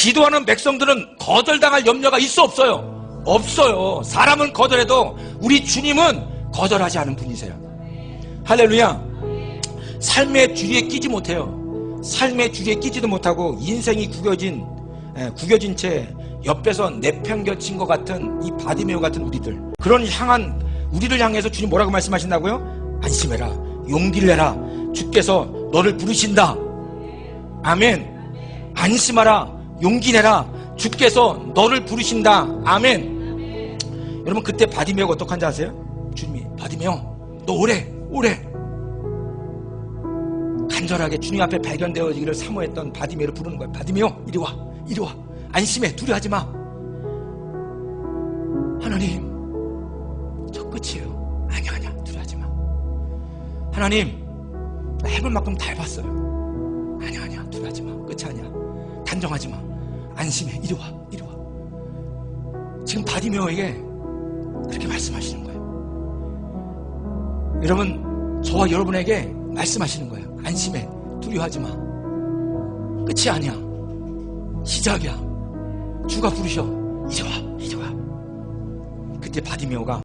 기도하는 백성들은 거절당할 염려가 있어 없어요? 없어요. 사람은 거절해도 우리 주님은 거절하지 않은 분이세요. 할렐루야. 삶의 주리에 끼지 못해요. 삶의 주리에 끼지도 못하고 인생이 구겨진 예, 구겨진 채 옆에서 내팽겨친 것 같은 이 바디메오 같은 우리들 그런 향한 우리를 향해서 주님 뭐라고 말씀하신다고요? 안심해라 용기를 내라 주께서 너를 부르신다 아멘 안심하라 용기 내라 주께서 너를 부르신다 아멘 여러분 그때 바디메오가 어떡한지 아세요? 주님이 바디메오 너 오래 오래 간절하게 주님 앞에 발견되어지기를 사모했던 바디메오를 부르는 거예요. 바디메오, 이리 와, 이리 와. 안심해, 두려워하지 마. 하나님, 저 끝이에요. 아니야, 아니야, 두려워하지 마. 하나님, 나 해볼 만큼 다 해봤어요. 아니야, 아니야, 두려워하지 마. 끝이 아니야. 단정하지 마. 안심해, 이리 와, 이리 와. 지금 바디메오에게 그렇게 말씀하시는 거예요. 여러분, 저와 여러분에게 말씀하시는 거예요. 안심해. 두려워하지 마. 끝이 아니야. 시작이야. 주가 부르셔. 이리 와, 이리 와. 그때 바디메오가